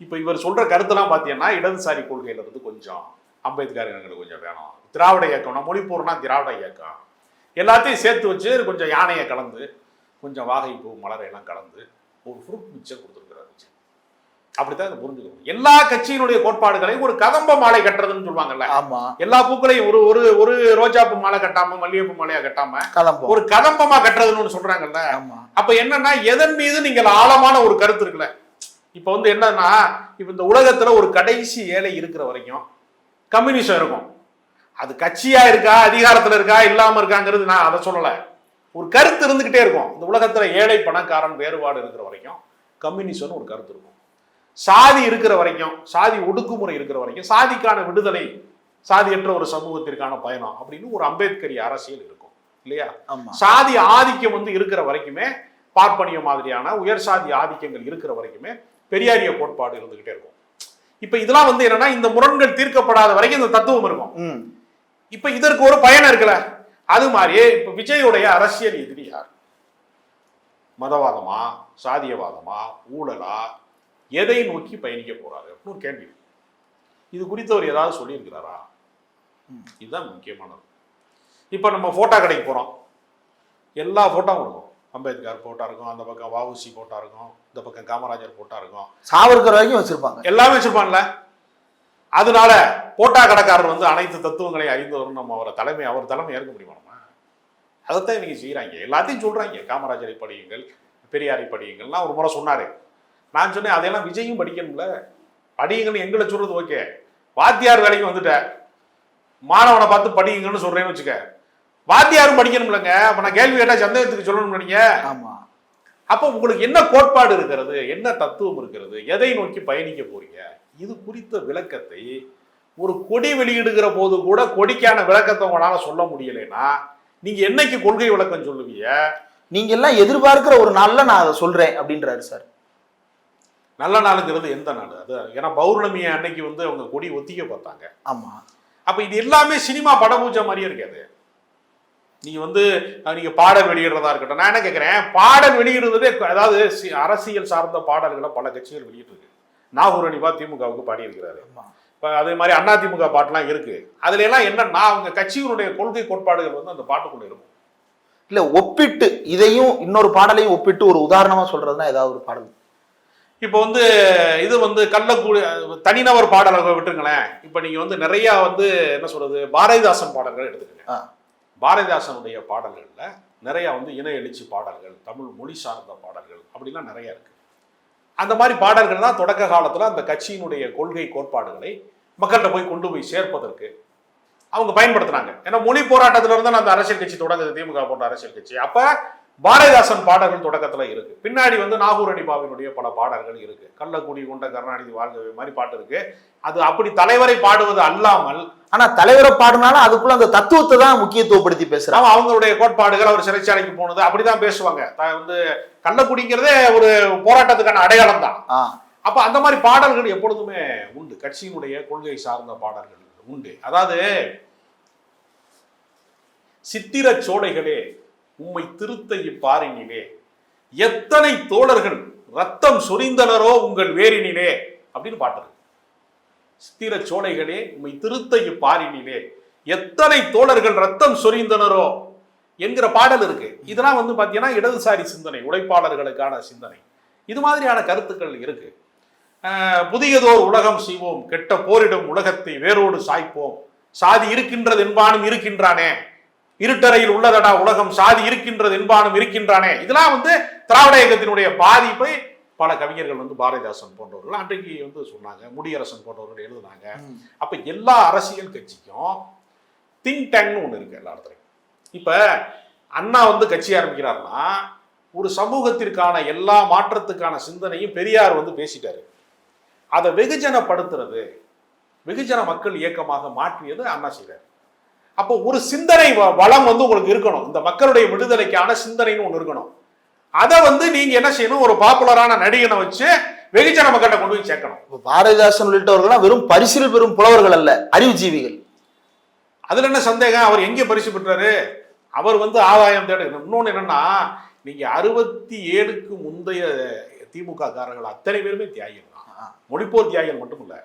இப்போ இவர் சொல்ற கருத்தெல்லாம் பார்த்தீங்கன்னா இடதுசாரி கொள்கையில இருந்து கொஞ்சம் அம்பேத்கர் எங்களுக்கு கொஞ்சம் வேணும். திராவிட இயக்கம் நம்ம மொழிப்போர்னா திராவிட இயக்கம். எல்லாத்தையும் சேர்த்து வச்சு கொஞ்சம் யானையை கலந்து கொஞ்சம் வாகைப்பூ மலரை எல்லாம் கலந்து ஒரு ஃப்ரூட் மிக்சர் கொடுத்துருக்கிறாரு அப்படித்தான் இதை புரிஞ்சுக்கணும். எல்லா கட்சியினுடைய கோட்பாடுகளையும் ஒரு கதம்ப மாலை கட்டுறதுன்னு சொல்லுவாங்கல்ல. ஆமா. எல்லா பூக்களையும் ஒரு ஒரு ஒரு ரோஜாப்பூ மாலை கட்டாம மல்லிகைப்பூ மாலையா கட்டாம கலம்பம் ஒரு கதம்பமா கட்டுறதுன்னு சொல்றாங்கல்ல. ஆமா. அப்ப என்னன்னா எதன் மீது நீங்கள் ஆழமான ஒரு கருத்து இருக்குல்ல? இப்ப வந்து என்னன்னா இப்ப இந்த உலகத்துல ஒரு கடைசி ஏழை இருக்கிற வரைக்கும் கம்யூனிசம் இருக்கும். அது கட்சியா இருக்கா அதிகாரத்துல இருக்கா இல்லாம இருக்காங்கிறது நான் அதை சொல்லல. ஒரு கருத்து இருந்துகிட்டே இருக்கும். இந்த உலகத்துல ஏழை பணக்காரன் வேறுபாடு இருக்கிற வரைக்கும் கம்யூனிசம்னு ஒரு கருத்து இருக்கும். சாதி இருக்கிற வரைக்கும் சாதி ஒடுக்குமுறை இருக்கிற வரைக்கும் சாதிக்கான விடுதலை சாதியற்ற ஒரு சமூகத்திற்கான பயணம் அப்படின்னு ஒரு அம்பேத்கரிய அரசியல் இருக்கும். இல்லையா? சாதி ஆதிக்கம் வந்து இருக்கிற வரைக்குமே பார்ப்பனிய மாதிரியான உயர் சாதி ஆதிக்கங்கள் இருக்கிற வரைக்குமே பெரியாரிய கோட்பாடு இருந்துகிட்டே இருக்கும். இப்ப இதெல்லாம் வந்து என்னன்னா இந்த முரண்கள் தீர்க்கப்படாத வரைக்கும் இந்த தத்துவம் இருக்கும். இப்ப இதற்கு ஒரு பயணம் இருக்குல்ல? அது மாதிரியே இப்ப விஜயோடைய அரசியல் எதிரி யார் மதவாதமா சாதியவாதமா ஊழலா எதை நோக்கி பயணிக்க போறாரு அப்படின்னு ஒரு கேள்வி. இது குறித்து அவர் ஏதாவது சொல்லியிருக்கிறாரா? இதுதான் முக்கியமானது. இப்ப நம்ம போட்டோ கடைக்கு போறோம். எல்லா போட்டோவும் இருக்கும் அம்பேத்கர் போட்டோ இருக்கும் அந்த பக்கம் வஉசி போட்டோ இருக்கும் இந்த பக்கம் காமராஜர் போட்டோ இருக்கும். சாவர்கர் வரைக்கும் வச்சிருப்பாங்க. எல்லாமே வச்சிருப்பான்ல. அதனால போட்டா கடைக்காரர் வந்து அனைத்து தத்துவங்களையும் அறிந்தவர் நம்ம அவரை தலைமை அவர் தலைமை ஏற்க முடியுமா நம்ம? அதைத்தான் இன்னைக்கு செய்கிறாங்க எல்லாத்தையும் சொல்றாங்க. காமராஜரை படியுங்கள் பெரியாரை படியுங்கள்லாம் ஒரு முறை சொன்னாரு. நான் சொன்னேன் அதையெல்லாம் விஜயும் படிக்கணும்ல. படியுங்கன்னு எங்களை சொல்றது ஓகே. வாத்தியார் வேலைக்கு வந்துட்ட. மாணவனை பார்த்து படியுங்கன்னு சொல்றேன்னு வச்சுக்க. வாத்தியாரும் படிக்கணும்லங்க. அப்ப நான் கேள்வி கேட்டா சந்தேகத்துக்கு சொல்லணும் நீங்க ஆமா. அப்போ உங்களுக்கு என்ன கோட்பாடு இருக்கிறது? என்ன தத்துவம் இருக்கிறது? எதை நோக்கி பயணிக்க போறீங்க? இது குறித்த விளக்கத்தை ஒரு கொடி வெளியிடுகிற போது கூட கொடிக்கான விளக்கத்தை உங்களால சொல்ல முடியலைன்னா நீங்க என்னைக்கு கொள்கை விளக்கம் சொல்லுவீங்க? நீங்க எல்லாம் எதிர்பார்க்கிற ஒரு நாள்ல நான் அதை சொல்றேன் அப்படின்றாரு சார். நல்ல நாளுங்கிறது எந்த நாள்? அது ஏன்னா பௌர்ணமி அன்னைக்கு வந்து அவங்க கொடி ஒத்திக்க பார்த்தாங்க. ஆமா. அப்ப இது எல்லாமே சினிமா படபூஜை மாதிரியே இருக்காது நீங்க வந்து அஹ், நீங்க பாடல் வெளியிடுறதா இருக்கட்டும். நான் என்ன கேட்கிறேன் பாடல் வெளியிடுவதே அதாவது அரசியல் சார்ந்த பாடல்களை பல கட்சிகள் வெளியிட்டிருக்கு. நாகூர் அனிபா திமுகவுக்கு பாடியிருக்கிறாரு. ஆமா. இப்போ அதே மாதிரி அதிமுக பாட்டுலாம் இருக்கு. அதுல எல்லாம் என்னன்னா அவங்க கட்சியினுடைய கொள்கை கோட்பாடுகள் வந்து அந்த பாட்டுக்குள்ள இருக்கும். இல்ல ஒப்பிட்டு இதையும் இன்னொரு பாடலையும் ஒப்பிட்டு ஒரு உதாரணமா சொல்றதுன்னா ஏதாவது ஒரு பாடல். இப்போ வந்து இது வந்து கள்ளக்கூடி தனிநபர் பாடல்களை விட்டுருங்களேன். இப்போ நீங்க வந்து நிறைய வந்து என்ன சொல்றது பாரதிதாசன் பாடல்கள் எடுத்துக்கங்க. பாரதிதாசனுடைய பாடல்கள்ல நிறைய வந்து இன எழுச்சி பாடல்கள் தமிழ் மொழி சார்ந்த பாடல்கள் அப்படிலாம் நிறைய இருக்கு. அந்த மாதிரி பாடல்கள் தான் தொடக்க காலத்துல அந்த கட்சியினுடைய கொள்கை கோட்பாடுகளை மக்கள்கிட்ட போய் கொண்டு போய் சேர்ப்பதற்கு அவங்க பயன்படுத்துனாங்க. ஏன்னா மொழி போராட்டத்துல இருந்து அந்த அரசியல் கட்சி தொடங்குது திமுக போன்ற அரசியல் கட்சி. அப்ப பாரதிதாசன் பாடல்கள் தொடக்கத்துல இருக்கு. பின்னாடி வந்து நாகூர் அனிபாவினுடைய பல பாடல்கள் இருக்கு. கள்ளக்குடி கொண்ட கருணாநிதி வாழ்கவே மாதிரி பாட்டு இருக்கு. அது அப்படி தலைவரை பாடுவது அல்லாமல் ஆனா தலைவரை பாடுனாலும் அதுக்குள்ள அந்த தத்துவத்தை தான் முக்கியத்துவப்படுத்தி பேசுறாங்க. அவங்களுடைய கோட்பாடுகள் அவர் சிறைச்சாலைக்கு போனது அப்படிதான் பேசுவாங்க. த- வந்து கள்ளக்குடிங்கிறதே ஒரு போராட்டத்துக்கான அடையாளம் தான். அப்ப அந்த மாதிரி பாடல்கள் எப்பொழுதுமே உண்டு. கட்சியினுடைய கொள்கை சார்ந்த பாடல்கள் உண்டு. அதாவது சித்திர சோலைகளே உம்மை திருத்த இப்பாரினிலே. எத்தனை தோழர்கள் ரத்தம் சொரிந்தனரோ உங்கள் வேரினிலே அப்படின்னு பாட்டு சித்திர சோலைகளே உம்மை திருத்த இப்பாரினிலே. எத்தனை தோழர்கள் ரத்தம் சொரிந்தனரோ என்கிற பாடல் இருக்கு. இதெல்லாம் வந்து பார்த்தீங்கன்னா இடதுசாரி சிந்தனை உழைப்பாளர்களுக்கான சிந்தனை. இது மாதிரியான கருத்துக்கள் இருக்கு. புதியதோர் உலகம் செய்வோம் கெட்ட போரிடும் உலகத்தை வேரோடு சாய்ப்போம். சாதி இருக்கின்றது என்பானும் இருக்கின்றானே. இருட்டறையில் உள்ளதடா உலகம் சாதி இருக்கின்றது என்பானும் இருக்கின்றானே. இதெல்லாம் வந்து திராவிட இயக்கத்தினுடைய பாதிப்பை பல கவிஞர்கள் வந்து பாரதிதாசன் போன்றவர்கள் அன்றைக்கு வந்து சொன்னாங்க முடியரசன் போன்றவர்கள் எழுதுனாங்க. அப்ப எல்லா அரசியல் கட்சிக்கும் திங்க் டேங்க்னு ஒன்று இருக்கு எல்லா இடத்துலையும். இப்ப அண்ணா வந்து கட்சி ஆரம்பிக்கிறாருன்னா ஒரு சமூகத்திற்கான எல்லா மாற்றத்துக்கான சிந்தனையும் பெரியார் வந்து பேசிட்டாரு. அதை வெகுஜனப்படுத்துறது வெகுஜன மக்கள் இயக்கமாக மாற்றியது அண்ணா செய்றாரு. அப்போ ஒரு சிந்தனை வளம் வந்து உங்களுக்கு இருக்கணும். இந்த மக்களுடைய விடுதலைக்கான சிந்தனைன்னு ஒன்று இருக்கணும். அதை வந்து நீங்க என்ன செய்யணும்? ஒரு பாப்புலரான நடிகனை வச்சு வெகுஜன மக்கள்கிட்ட கொண்டு போய் சேர்க்கணும். பாரதிதாசன் உள்ளிட்டவர்கள்லாம் வெறும் பரிசில் பெறும் புலவர்கள் அல்ல அறிவுஜீவிகள். அதுல என்ன சந்தேகம்? அவர் எங்கே பரிசு பெற்றாரு? அவர் வந்து ஆதாயம் தேட இன்னொன்று என்னன்னா நீங்க அறுபத்தி ஏழுக்கு முந்தைய திமுக காரர்கள் அத்தனை பேருமே தியாகிகள் தான். மொழிப்போர் தியாகிகள் மட்டும் இல்ல.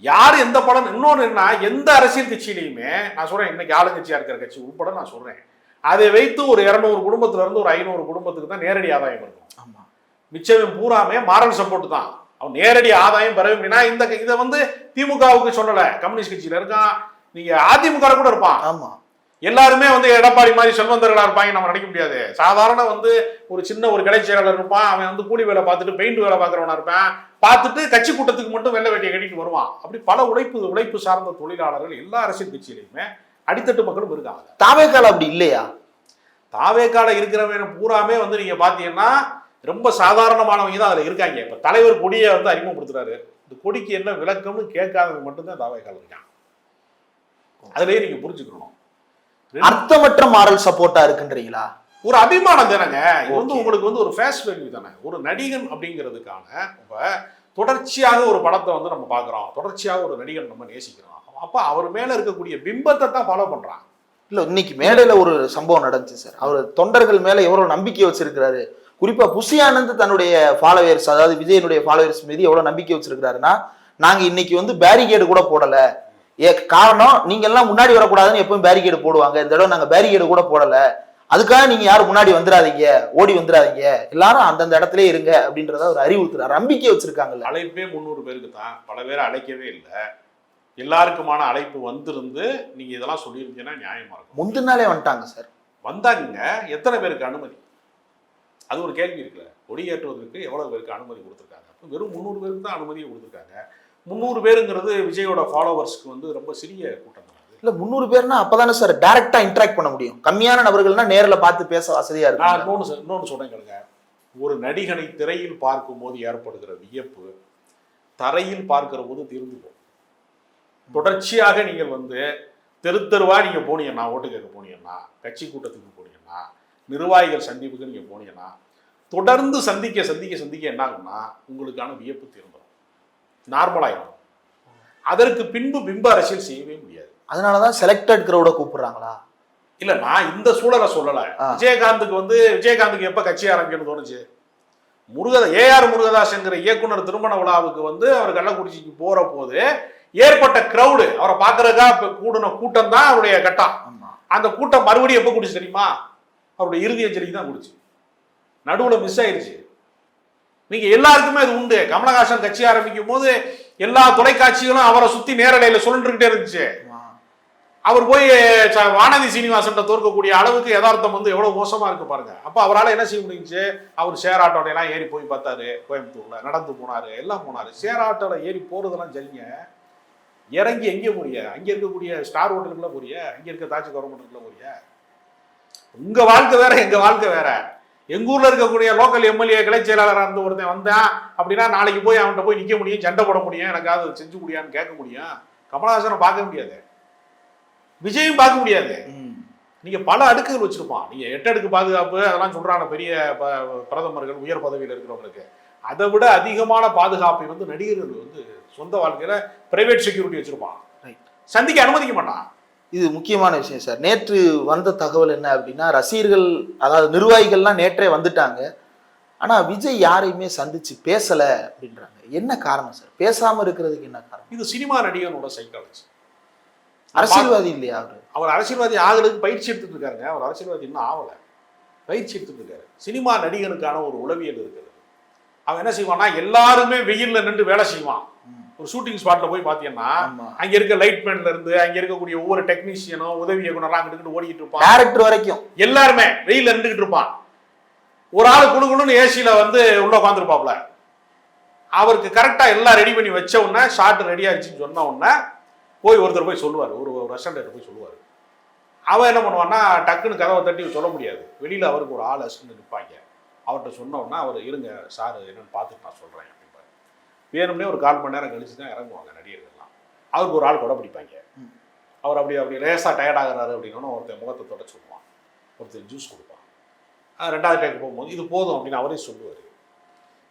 யார் எந்த படம் இன்னொன்று என்ன எந்த அரசியல் கட்சியிலையுமே நான் சொல்றேன் இன்னைக்கு ஆளுங்கட்சியா இருக்கிற கட்சி உட்பட நான் சொல்றேன். அதை வைத்து ஒரு இரநூறு குடும்பத்துல இருந்து ஒரு ஐநூறு குடும்பத்துக்கு தான் நேரடி ஆதாயம் இருக்கும். ஆமா. மிச்சம் பூராமே மாரல் சப்போர்ட் தான். அவன் நேரடி ஆதாயம் பெற அப்படின்னா இந்த இதை வந்து திமுகவுக்கு சொல்லல. கம்யூனிஸ்ட் கட்சியில இருக்கான். நீங்க அதிமுக கூட இருப்பான். ஆமா. எல்லாருமே வந்து எடப்பாடி மாதிரி செல்வந்தர்களா இருப்பாங்க நம்ம நினைக்க முடியாது. சாதாரண வந்து ஒரு சின்ன ஒரு கடை செயலாளர் இருப்பான் அவன் வந்து கூலி வேலை பார்த்துட்டு பெயிண்ட் வேலை பார்க்குறவனா இருப்பான். பார்த்துட்டு கட்சி கூட்டத்துக்கு மட்டும் வெள்ளை வேட்டியை கட்டிட்டு வருவான். அப்படி பல உழைப்பு உழைப்பு சார்ந்த தொழிலாளர்கள் எல்லா அரசியல் கட்சியிலையுமே அடித்தட்டு மக்களும் இருக்காங்க. தாவேக்கால் அப்படி இல்லையா? தாவேக்கால இருக்கிறவன் பூராமே வந்து நீங்க பாத்தீங்கன்னா ரொம்ப சாதாரணமானவங்க தான் அதில் இருக்காங்க. இப்போ தலைவர் கொடியை வந்து அறிமுகப்படுத்துறாரு. இந்த கொடிக்கு என்ன விளக்கம்னு கேட்காதவங்க மட்டும்தான் தாவைக்கால் இருக்கான் அதுலயே நீங்க புரிஞ்சுக்கணும். அர்த்தமற்ற மாரல் சப்போர்ட்டா இருக்குன்றீங்களா? ஒரு அபிமானம் தானேங்க. இது வந்து. உங்களுக்கு வந்து ஒரு ஃபேஸ் வேல்யூ தானே. ஒரு நடிகன் அப்படிங்கிறதுக்கான இப்போ தொடர்ச்சியாக ஒரு படத்தை வந்து நம்ம பார்க்குறோம். தொடர்ச்சியாக ஒரு நடிகன் நம்ம நேசிக்கிறோம். அப்போ அவர் மேல இருக்கக்கூடிய பிம்பத்தை தான் ஃபாலோ பண்றான் இல்ல இன்னைக்கு மேடையில ஒரு சம்பவம் நடந்துச்சு சார். அவர் தொண்டர்கள் மேல எவ்வளவு நம்பிக்கை வச்சிருக்கிறாரு. குறிப்பா புஷி ஆனந்த் தன்னுடைய ஃபாலோவர்ஸ் அதாவது விஜயனுடைய ஃபாலோவர்ஸ் மீது எவ்வளவு நம்பிக்கை வச்சிருக்கிறாருன்னா நாங்க இன்னைக்கு வந்து பேரிகேடு கூட போடல. காரணம் நீங்க எல்லாம் முன்னாடி வரக்கூடாதுன்னு எப்பவும் பேரிகேடு போடுவாங்க. இந்த தடவை நாங்க பேரிகேடு கூட போடல. அதுக்காக நீங்க யாரும் முன்னாடி வந்துடாதீங்க ஓடி வந்துடாதீங்க எல்லாரும் அந்தந்த இடத்துல இருங்க அப்படின்றத ஒரு அறிவுறுத்துறாரு. நம்பிக்கை வச்சிருக்காங்கல்ல. அழைப்பே முந்நூறு பேருக்கு தான். பல பேரை அழைக்கவே இல்லை. எல்லாருக்குமான அழைப்பு வந்திருந்து நீங்க இதெல்லாம் சொல்லியிருந்தீங்கன்னா நியாயமா இருக்கும். முந்தின நாளே வந்துட்டாங்க சார். வந்தாங்க எத்தனை பேருக்கு அனுமதி? அது ஒரு கேள்வி இருக்குல்ல. கொடியேற்றுவதற்கு எவ்வளவு பேருக்கு அனுமதி கொடுத்துருக்காங்க? அப்போ வெறும் முந்நூறு பேருக்கு தான் அனுமதியை கொடுத்துருக்காங்க. முந்நூறு பேருங்கிறது விஜயோட ஃபாலோவர்ஸ்க்கு வந்து ரொம்ப சிறிய கூட்டம். இல்ல முந்நூறு பேர்னா அப்பதானே சார் டைரக்டா இன்டராக்ட் பண்ண முடியும். கம்மியான நபர்கள்னா நேர்ல பார்த்து பேச வசதியா நான் இருக்கு இன்னொன்று சொ- இன்னொன்று சொல்றேன் கேளுங்க. ஒரு நடிகனை திரையில் பார்க்கும்போது ஏற்படுகிற வியப்பு தரையில் பார்க்கிற போது தீர்ந்து போகும். தொடர்ச்சியாக நீங்கள் வந்து தெரு தெருவா நீங்க போனீங்கன்னா ஓட்டு கேட்க போனீங்கன்னா கட்சி கூட்டத்துக்கு போனீங்கன்னா நிர்வாகிகள் சந்திப்புக்கு நீங்க போனீங்கன்னா தொடர்ந்து சந்திக்க சந்திக்க சந்திக்க என்ன ஆகும்னா உங்களுக்கான வியப்பு தீர்ந்துடும் நார்மலாயிடும் அதற்கு பின்பு பிம்ப அரசியல் செய்யவே முடியாது. அதனாலதான் செலக்டட் கிரௌட கூப்பிடுறாங்களா? இல்ல நான் இந்த சூழலை சொல்லல. விஜயகாந்துக்கு வந்து விஜயகாந்துக்கு எப்ப கட்சி ஆரம்பிக்கணும்னு தோணுச்சு? முருகதா ஏஆர் முருகதாஸ்ங்கிற இயக்குனர் திருமண விழாவுக்கு வந்து அவர் கள்ளக்குறிச்சிக்கு போற போது ஏற்பட்ட கிரவுடு அவரை பார்க்கறதுக்கா இப்ப கூடின கூட்டம் தான் அவருடைய கட்டம். அந்த கூட்டம் மறுபடியும் எப்போ குடிச்சு தெரியுமா? அவருடைய இறுதி அஞ்சலிக்கு தான் குடிச்சு. நடுவுல மிஸ் ஆயிருச்சு. நீங்கள் எல்லாருக்குமே அது உண்டு. கமலஹாசன் கட்சி ஆரம்பிக்கும் போது எல்லா தொலைக்காட்சிகளும் அவரை சுத்தி நேரலையில சொல்லிட்டுக்கிட்டே இருந்துச்சு. அவர் போய் ச- வானதி சீனிவாசன் தோற்கக்கூடிய அளவுக்கு யதார்த்தம் வந்து எவ்வளவு மோசமா இருக்கு பாருங்க. அப்ப அவரால் என்ன செய்ய முடிஞ்சு? அவர் சேர் ஆட்டோல எல்லாம் ஏறி போய் பார்த்தாரு. கோயம்புத்தூர்ல நடந்து போனாரு எல்லாம் போனாரு. சேர் ஆட்டோல ஏறி போறதெல்லாம் சரிங்க. இறங்கி எங்கே போறிய? அங்கே இருக்கக்கூடிய ஸ்டார் ஹோட்டலுக்குள்ள போறிய? அங்கே இருக்க தாஜ் கவர்மெண்ட்டுக்குள்ள போறிய? உங்க வாழ்க்கை வேற எங்க வாழ்க்கை வேற. எங்க ஊர்ல இருக்கக்கூடிய லோக்கல் எம்எல்ஏ கிளை செயலாளராக இருந்து ஒருத்தன் வந்தான் அப்படின்னா நாளைக்கு போய் அவன்கிட்ட போய் நிக்க முடியும் சண்டை போட முடியும் எனக்கு அது செஞ்சு முடியான்னு கேட்க முடியும். கமலஹாசனை பார்க்க முடியாது. விஜயும் பார்க்க முடியாது. ம். நீங்க பல அடுக்குகள் வச்சிருப்பான். நீங்க எட்டு அடுக்கு பாதுகாப்பு அதெல்லாம் சொல்றாங்க பெரிய பிரதமர்கள் உயர் பதவியில் இருக்கிறவங்களுக்கு. அதை விட அதிகமான பாதுகாப்பை வந்து நடிகர்கள் வந்து சொந்த வாழ்க்கையில பிரைவேட் செக்யூரிட்டி வச்சிருப்பான். சந்திக்க அனுமதிக்க மாட்டான். இது முக்கியமான விஷயம் சார். நேற்று வந்த தகவல் என்ன அப்படின்னா ரசிகர்கள் அதாவது நிர்வாகிகள்லாம் நேற்றே வந்துட்டாங்க. ஆனா விஜய் யாரையுமே சந்திச்சு பேசல அப்படின்றாங்க. என்ன காரணம் சார்? பேசாம இருக்கிறதுக்கு என்ன காரணம்? இது சினிமா நடிகனோட சைக்காலஜி அரசியல்வாதி இல்லையா அவரு? அவர் அரசியல்வாதி ஆகிறதுக்கு பயிற்சி எடுத்துட்டு இருக்காருங்க. அவர் அரசியல்வாதி இன்னும் ஆகல. பயிற்சி எடுத்துட்டு இருக்காரு. சினிமா நடிகனுக்கான ஒரு உளவியல் இருக்கிறது. அவன் என்ன செய்வான்னா எல்லாருமே வெயில்ல நின்று வேலை செய்வான். ஒரு ஷூட்டிங் ஸ்பாட்ல போய் பாத்தீங்கன்னா அங்க இருக்க லைட் மேன்ல இருந்து அங்க இருக்கக்கூடிய ஒவ்வொரு டெக்னீஷியனும் உதவி இயக்குனர்லாம் அங்கிட்டு ஓடிக்கிட்டு இருப்பான். டேரக்டர் வரைக்கும். எல்லாருமே வெயில்ல நின்றுகிட்டு இருப்பான். ஒரு ஆள் குழு குழுன்னு ஏசியில வந்து உள்ள உட்காந்துருப்பாப்ல அவருக்கு கரெக்டா எல்லாம் ரெடி பண்ணி வச்ச உடனே ஷார்ட் ரெடி ஆயிடுச்சுன்னு சொன்ன உடனே போய் ஒருத்தர் போய் சொல்லுவார். ஒரு ரெஸ்டாரண்ட் போய் சொல்லுவார். அவன் என்ன பண்ணுவான்னா டக்குன்னு கதவை தட்டி சொல்ல முடியாது. வெளியில அவருக்கு ஒரு ஆள் அசிஸ்டன்ட் நிற்பாங்க அவர்கிட்ட சொன்ன உடனே அவர் இருங்க சார் என்னன்னு பார்த்துட்டு நான் சொல்றேன். அப்படிம்பாரு வேணும்னே ஒரு கால் மணி நேரம் கழிச்சு தான் இறங்குவாங்க நடிகர்கள்லாம். அவருக்கு ஒரு ஆள் கொடை பிடிப்பாங்க. அவர் அப்படி அப்படி லேசாக டயர்ட் ஆகுறாரு அப்படின்னா ஒருத்தன் முகத்தை தொடச்சு விடுவான். ஒருத்தர் ஜூஸ் கொடுப்பான். ரெண்டாவது டேக்கு போகும்போது இது போதும் அப்படின்னு அவரே சொல்லுவார்.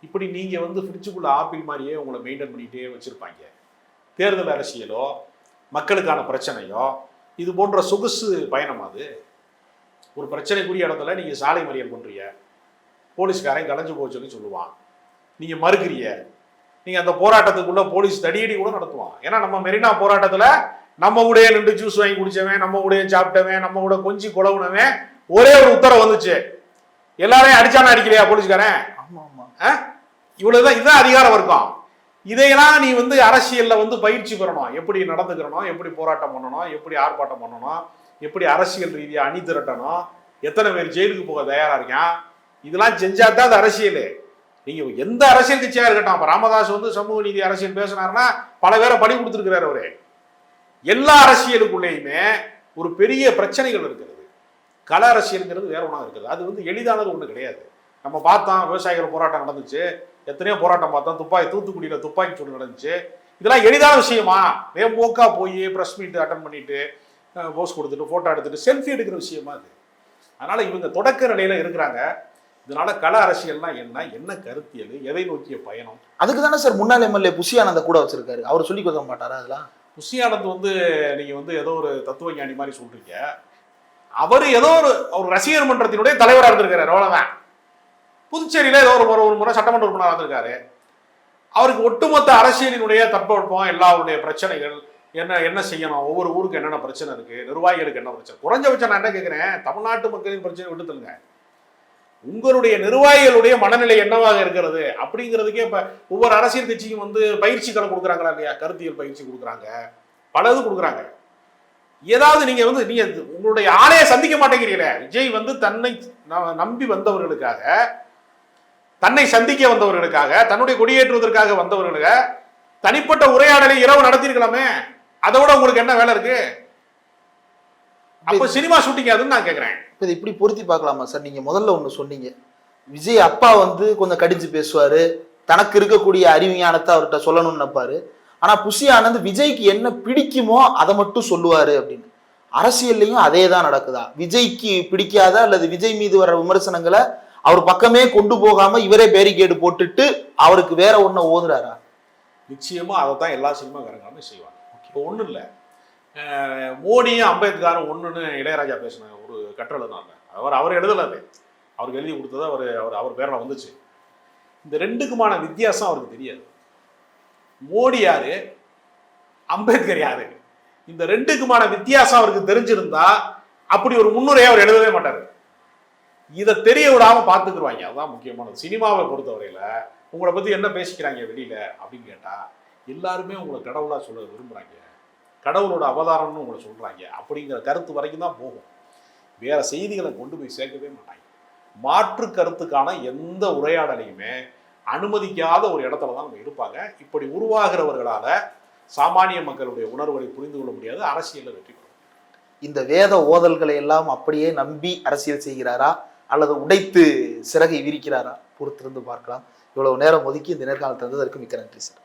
இப்படி நீங்கள் வந்து ஃப்ரிட்ஜுக்குள்ள ஆப்பிள் மாதிரியே உங்களை மெயின்டைன் பண்ணிகிட்டே வச்சுருப்பாங்க. தேர்தல் அரசியலோ மக்களுக்கான பிரச்சனையோ இது போன்ற சொகுசு பயணம் அது. ஒரு பிரச்சனைக்குரிய இடத்துல நீங்கள் சாலை மறியல் பண்ணுறீங்க போலீஸ்காரன் கலைஞ்சு போச்சுன்னு சொல்லுவான். நீங்கள் மறுக்கிறீங்க. நீங்கள் அந்த போராட்டத்துக்குள்ள போலீஸ் தடியடி கூட நடத்துவான். ஏன்னா நம்ம மெரினா போராட்டத்தில் நம்ம கூட நின்று ஜூஸ் வாங்கி குடிச்சவன் நம்ம கூட சாப்பிட்டவன் நம்ம கூட கொஞ்சி குழவுனவன் ஒரே ஒரு உத்தரவு வந்துச்சு. எல்லாரையும் அடிச்சானா அடிக்கலையா போலீஸ்காரன்? ஆமா ஆமா. இவ்வளவுதான் இதுதான் அதிகார வர்க்கம். இதையெல்லாம் நீ வந்து அரசியல்ல வந்து பயிற்சி பெறணும். எப்படி நடந்துக்கிறணும் எப்படி போராட்டம் பண்ணணும் எப்படி ஆர்ப்பாட்டம் பண்ணணும் எப்படி அரசியல் ரீதியா அணி திரட்டணும் எத்தனை பேர் ஜெயிலுக்கு போக தயாரா இருக்கான்? இதெல்லாம் செஞ்சா தான் அது அரசியல். நீங்க எந்த அரசியல் கட்சியா இருக்கட்டும் அப்ப ராமதாஸ் வந்து சமூக நீதி அரசியல் பேசினாருன்னா பல பேரை படி கொடுத்துருக்கிறாரு அவரு. எல்லா அரசியலுக்குள்ளேயுமே ஒரு பெரிய பிரச்சனைகள் இருக்கிறது. கல அரசியலுங்கிறது வேற ஒன்றா இருக்குது. அது வந்து எளிதானது ஒன்று கிடையாது. நம்ம பார்த்தோம் விவசாயிகள் போராட்டம் நடந்துச்சு. எத்தனையோ போராட்டம் பார்த்தோம். துப்பாக்கி தூத்துக்குடியில் துப்பாக்கி சூடு நடந்துச்சு. இதெல்லாம் எளிதான விஷயமா? வேம்போக்கா போய் ப்ரெஸ் மீட் அட்டன் பண்ணிட்டு போஸ் கொடுத்துட்டு ஃபோட்டோ எடுத்துட்டு செல்ஃபி எடுக்கிற விஷயமா அது? அதனால் இவங்க தொடக்க நிலையில் இருக்கிறாங்க. இதனால கள அரசியல்னா என்ன? என்ன கருத்தியல் எதை? நோக்கிய பயணம்? அதுக்கு தானே சார் முன்னாள் எம்எல்ஏ புஷியானந்த கூட வச்சிருக்காரு. அவர் சொல்லி கொடுக்க மாட்டாரா அதெல்லாம்? புஷியானந்த் வந்து நீங்க வந்து ஏதோ ஒரு தத்துவ ஞானி மாதிரி சொல்றீங்க. அவர் ஏதோ ஒரு ஒரு ரசிகர் மன்றத்தினுடைய தலைவராக இருந்திருக்காரு அவ்வளவுதான். புதுச்சேரியில ஏதோ ஒரு முறை- ஒரு முறை சட்டமன்ற உறுப்பினராக இருந்திருக்காரு அவருக்கு ஒட்டுமொத்த அரசியலினுடைய தட்பவெப்பம் எல்லாருடைய பிரச்சனைகள் என்ன என்ன செய்யணும்? ஒவ்வொரு ஊருக்கு என்னென்ன பிரச்சனை இருக்கு? நிர்வாகிகளுக்கு என்ன பிரச்சனை? குறைஞ்சபட்சம் நான் என்ன கேட்கிறேன் தமிழ்நாட்டு மக்களின் பிரச்சனை விட்டு தள்ளுங்க. உங்களுடைய நிர்வாகிகளுடைய மனநிலை என்னவாக இருக்கிறது? அப்படிங்கிறதுக்கே இப்போ ஒவ்வொரு அரசியல் கட்சிக்கும் வந்து பயிற்சி தரம் கொடுக்குறாங்களா இல்லையா? கருத்தியல் பயிற்சி கொடுக்குறாங்க. பலது கொடுக்குறாங்க. ஏதாவது நீங்க வந்து நீங்க உங்களுடைய ஆணையை சந்திக்க மாட்டேங்கிறீங்களே விஜய் வந்து தன்னை நம்பி வந்தவர்களுக்காக தன்னை சந்திக்க வந்தவர்களுக்காக தன்னுடைய கொடியேற்றுவதற்காக வந்தவர்களுக்கு தனிப்பட்ட உரையாடலை இரவு நடத்தியிருக்கலாமே. அதை விட உங்களுக்கு என்ன வேலை இருக்கு? அப்ப சினிமா ஷூட்டிங் அதுன்னு நான் கேக்குறேன். இப்போ இப்படி பொருத்தி பார்க்கலாமா? சார் நீங்க முதல்ல ஒன்று சொன்னீங்க. விஜய் அப்பா வந்து கொஞ்சம் கடிச்சு பேசுவாரு. தனக்கு இருக்கக்கூடிய அறிவிஞானத்தை அவர்கிட்ட சொல்லணும்னு நினைப்பாரு. ஆனா புஷி ஆனந்த் விஜய்க்கு என்ன பிடிக்குமோ அதை மட்டும் சொல்லுவாரு அப்படின்னு. அரசியல்லையும் அதே தான் நடக்குதா? விஜய்க்கு பிடிக்காத அல்லது விஜய் மீது வர விமர்சனங்களை அவர் பக்கமே கொண்டு போகாம இவரே பேரிகேடு போட்டுட்டு அவருக்கு வேற ஒன்ன ஓதுறாரா? நிச்சயமா அதை தான் எல்லா சினிமாக்காரங்களுமே செய்வாங்க. இப்போ ஒன்றும் இல்லை. மோடியும் அம்பேத்கரும் ஒன்றுன்னு இளையராஜா பேசின ஒரு கட்டுரை தான் அவர் அவர் எழுதலாரு அது. அவருக்கு எழுதி கொடுத்தது அவர் அவர் அவர் பேரில் வந்துச்சு. இந்த ரெண்டுக்குமான வித்தியாசம் அவருக்கு தெரியாது. மோடி யாரு? அம்பேத்கர் யாரு? இந்த ரெண்டுக்குமான வித்தியாசம் அவருக்கு தெரிஞ்சிருந்தா அப்படி ஒரு முன்னுரையை அவர் எழுதவே மாட்டார். இதை தெரிய விடாம பார்த்துக்குருவாங்க. அதுதான் முக்கியமானது. சினிமாவை பொறுத்தவரையில உங்களை பத்தி என்ன பேசிக்கிறாங்க வெளியில அப்படின்னு கேட்டா எல்லாருமே உங்களை கடவுளா சொல்ல விரும்புறாங்க. கடவுளோட அவதாரம்னு உங்களை சொல்கிறாங்க அப்படிங்கிற கருத்து வரைக்கும் தான் போகும். வேறு செய்திகளை கொண்டு போய் சேர்க்கவே மாட்டாங்க. மாற்று கருத்துக்கான எந்த உரையாடலையுமே அனுமதிக்காத ஒரு இடத்துல தான் அவங்க இருப்பாங்க. இப்படி உருவாகிறவர்களால் சாமானிய மக்களுடைய உணர்வுகளை புரிந்து கொள்ள முடியாது அரசியலில் வெற்றி பெறும் இந்த வேத ஓதல்களை எல்லாம் அப்படியே நம்பி அரசியல் செய்கிறாரா? அல்லது உடைத்து சிறகை விரிக்கிறாரா? பொறுத்திருந்து பார்க்கலாம். இவ்வளவு நேரம் ஒதுக்கி இந்த நேர்காணல் தந்ததற்கு மிக்க நன்றி சார்.